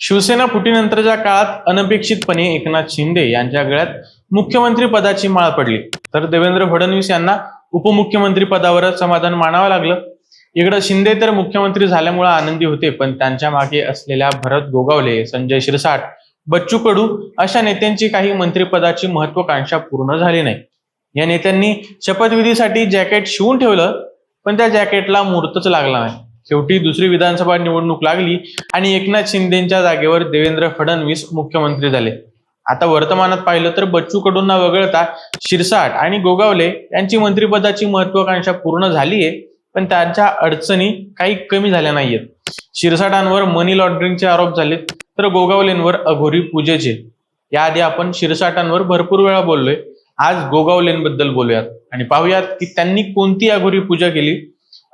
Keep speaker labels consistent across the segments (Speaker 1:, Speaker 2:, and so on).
Speaker 1: शिवसेना फुटीनंतरच्या काळात अनपेक्षितपणे एकनाथ शिंदे यांच्या गळ्यात मुख्यमंत्री पदाची माळ पडली. तर देवेंद्र फडणवीस यांना उपमुख्यमंत्री पदावरच समाधान मानावं लागलं. इकडं शिंदे तर मुख्यमंत्री झाल्यामुळे आनंदी होते पण त्यांच्या मागे असलेल्या भरत गोगावले संजय शिरसाट बच्चू कडू अशा नेत्यांची काही मंत्रिपदाची महत्वाकांक्षा पूर्ण झाली नाही. या नेत्यांनी शपथविधीसाठी जॅकेट शिवून ठेवलं पण त्या जॅकेटला मुहूर्तच लागला नाही. शेवटी दुसरी विधानसभा निवडणूक लागली आणि एकनाथ शिंदेच्या जागेवर देवेंद्र फडणवीस मुख्यमंत्री झाले. आता वर्तमानात पाहिलं तर बच्चू कडूंना वगळता शिरसाट आणि गोगावले यांची मंत्रिपदाची महत्वाकांक्षा पूर्ण झालीये पण त्यांच्या अडचणी काही कमी झाल्या नाहीयेत. शिरसाटांवर मनी लॉन्ड्रिंगचे आरोप झालेत तर गोगावलेंवर अघोरी पूजेचे. याआधी आपण शिरसाटांवर भरपूर वेळा बोललोय. आज गोगावलेंबद्दल बोलूयात आणि पाहूयात की त्यांनी कोणती अघोरी पूजा केली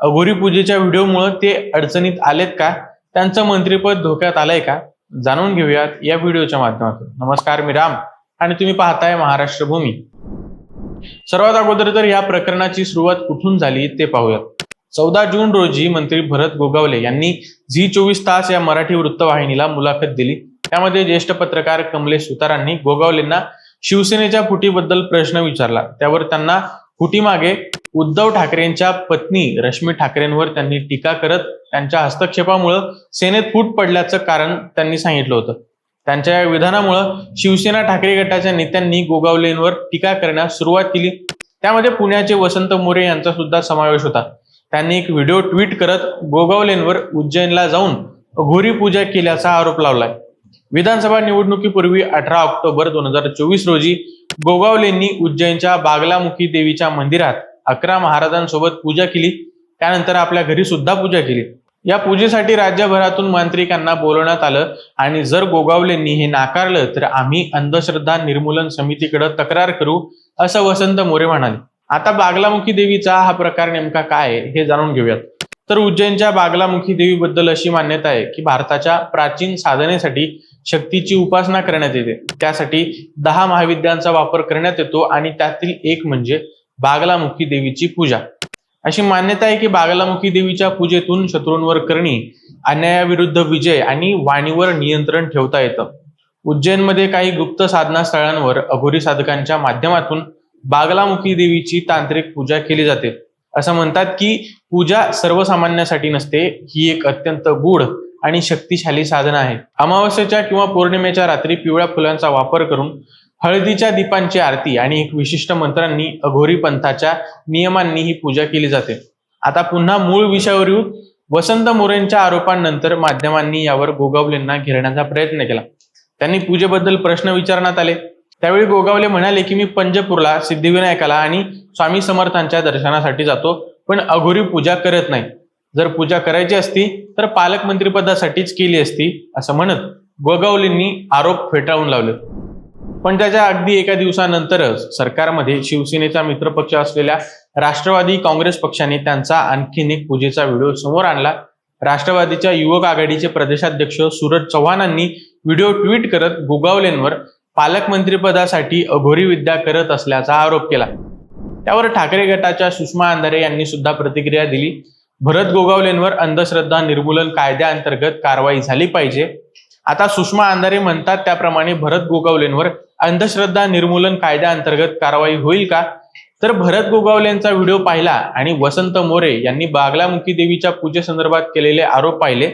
Speaker 1: अघोरी पूजेच्या व्हिडिओमुळे ते अडचणीत आलेत का? त्यांचं मंत्रीपद धोक्यात आलंय का? जाणून घेऊयात या व्हिडिओच्या माध्यमातून. नमस्कार मी राम आणि तुम्ही पाहताय महाराष्ट्र भूमी. सर्वात अगोदर तर या प्रकरणाची सुरुवात कुठून झाली ते पाहूयात. चौदा जून रोजी मंत्री भरत गोगावले यांनी झी चोवीस तास या मराठी वृत्तवाहिनीला मुलाखत दिली. त्यामध्ये ज्येष्ठ पत्रकार कमलेश सुतारांनी गोगावलेंना शिवसेनेच्या फुटीबद्दल प्रश्न विचारला. त्यावर त्यांना फुटीमागे उद्धव ठाकरेंच्या पत्नी रश्मी ठाकरेंवर त्यांनी टीका करत त्यांच्या हस्तक्षेपामुळं सेनेत फूट पडल्याचं कारण त्यांनी सांगितलं होतं. त्यांच्या या विधानामुळं शिवसेना ठाकरे गटाच्या नेत्यांनी गोगावलेंवर टीका करण्यास सुरुवात केली. त्यामध्ये पुण्याचे वसंत मोरे यांचा सुद्धा समावेश होता. त्यांनी एक व्हिडिओ ट्विट करत गोगावलेंवर उज्जैनला जाऊन घोरी पूजा केल्याचा आरोप लावलाय. विधानसभा निवडणुकीपूर्वी अठरा ऑक्टोबर दोन हजार चोवीस रोजी गोगावलेंनी उज्जैनच्या बागलामुखी देवीच्या मंदिरात अकरा महाराजांसोबत पूजा केली. त्यानंतर आपल्या घरी सुद्धा पूजा केली. या पूजेसाठी राज्यभरातून मांत्रिकांना बोलवण्यात आलं आणि जर गोगावलेंनी हे नाकारलं तर आम्ही अंधश्रद्धा निर्मूलन समितीकडे तक्रार करू असं वसंत मोरे म्हणाले. आता बागलामुखी देवीचा हा प्रकार नेमका काय आहे हे जाणून घेऊयात. तर उज्जैनच्या बागलामुखी देवीबद्दल अशी मान्यता आहे की भारताच्या प्राचीन साधनेसाठी शक्तीची उपासना करण्यात येते. त्यासाठी दहा महाविद्यांचा वापर करण्यात येतो आणि त्यातील एक म्हणजे बागलामुखी देवीची पूजा. अशी मान्यता आहे की बागलामुखी देवीच्या पूजेतून शत्रूंवर करणी अन्यायाविरुद्ध विजय आणि वाणीवर नियंत्रण ठेवता येतं. उज्जैनमध्ये काही गुप्त साधना स्थळांवर अघोरी साधकांच्या माध्यमातून बागलामुखी देवीची तांत्रिक पूजा केली जाते. असं म्हणतात की पूजा सर्वसामान्यासाठी नसते ही एक अत्यंत गूढ आणि शक्तिशाली साधन आहे. अमावस्येच्या किंवा पौर्णिमेच्या रात्री पिवळ्या फुलांचा वापर करून हळदीच्या दीपांची आरती आणि एक विशिष्ट मंत्रांनी अघोरी पंथाच्या नियमांनी ही पूजा केली जाते. आता पुन्हा मूळ विषयावर येऊ. वसंत मोरेंच्या आरोपांनंतर माध्यमांनी यावर गोगावलेंना घेरण्याचा प्रयत्न केला. त्यांनी पूजेबद्दल प्रश्न विचारण्यात आले. त्यावेळी गोगावले म्हणाले की मी पंजपूरला सिद्धिविनायकाला आणि स्वामी समर्थांच्या दर्शनासाठी जातो पण अघोरी पूजा करत नाही. जर पूजा करायची असती तर पालकमंत्रीपदासाठीच केली असती असं म्हणत गोगावलेंनी आरोप फेटाळून लावले. पण त्याच्या अगदी एका दिवसानंतरच सरकारमध्ये शिवसेनेचा मित्रपक्ष असलेल्या राष्ट्रवादी काँग्रेस पक्षाने त्यांचा आणखीन एक पूजेचा व्हिडिओ समोर आणला. राष्ट्रवादीच्या युवक आघाडीचे प्रदेशाध्यक्ष सूरज चव्हाणांनी व्हिडिओ ट्विट करत गोगावलेंवर पालकमंत्रीपदासाठी अघोरी विद्या करत असल्याचा आरोप केला. त्यावर ठाकरे गटाच्या सुषमा अंधारे यांनी सुद्धा प्रतिक्रिया दिली. भरत गोगावलेंवर अंधश्रद्धा निर्मूलन कायद्याअंतर्गत कारवाई झाली पाहिजे. आता सुषमा अंधारे म्हणतात त्याप्रमाणे भरत गोगावलेंवर अंधश्रद्धा निर्मूलन कायद्याअंतर्गत कारवाई होईल का? तर भरत गोगावलेंचा व्हिडिओ पाहिला आणि वसंत मोरे यांनी बागलामुखी देवीच्या पूजेसंदर्भात केलेले आरोप पाहिले.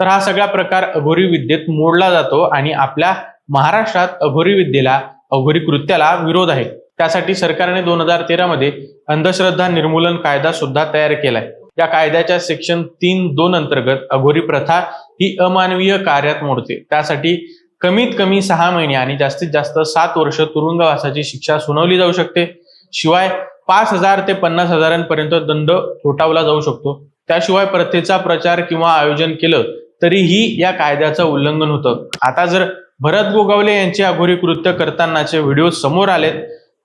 Speaker 1: तर हा सगळा प्रकार अघोरी विद्येत मोडला जातो आणि आपल्या महाराष्ट्रात अघोरी विद्येला अघोरी कृत्याला विरोध आहे. त्यासाठी सरकारने दोन हजार तेरा मध्ये अंधश्रद्धा निर्मूलन कायदा सुद्धा तयार केलाय. या कायद्याच्या सेक्शन तीन दोन अंतर्गत अघोरी प्रथा ही अमानवीय कार्यात मोडते. त्यासाठी कमीत कमी सहा महिने आणि जास्तीत जास्त सात वर्ष तुरुंगवासाची शिक्षा सुनावली जाऊ शकते. शिवाय पाच हजार ते पन्नास हजारांपर्यंत दंड ठोठावला जाऊ शकतो. त्याशिवाय प्रथेचा प्रचार किंवा आयोजन केलं तरीही या कायद्याचं उल्लंघन होतं. आता जर भरत गोगावले यांचे अघोरी कृत्य करतानाचे व्हिडिओ समोर आलेत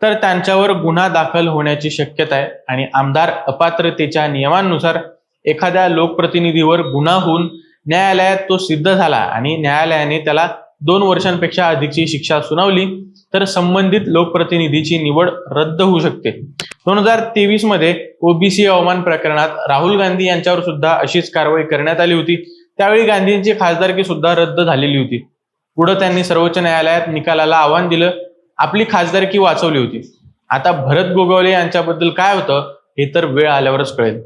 Speaker 1: तर त्यांच्यावर गुन्हा दाखल होण्याची शक्यता आहे आणि आमदार अपात्रतेच्या नियमांनुसार एखाद्या लोकप्रतिनिधीवर गुन्हा होऊन न्यायालयात तो सिद्ध झाला आणि न्यायालयाने त्याला दोन वर्षांपेक्षा अधिकची शिक्षा सुनावली तर संबंधित लोकप्रतिनिधीची निवड रद्द होऊ शकते. दोन हजार तेवीसमध्ये ओबीसी अवमान प्रकरणात राहुल गांधी यांच्यावर सुद्धा अशीच कारवाई करण्यात आली होती. त्यावेळी गांधींची खासदारकी सुद्धा रद्द झालेली होती. पुढे त्यांनी सर्वोच्च न्यायालयात निकालाला आव्हान दिलं आपली खासदारकी वाचवली होती. आता भरत गोगावले यांच्याबद्दल काय होतं हे तर वेळ आल्यावरच कळेल.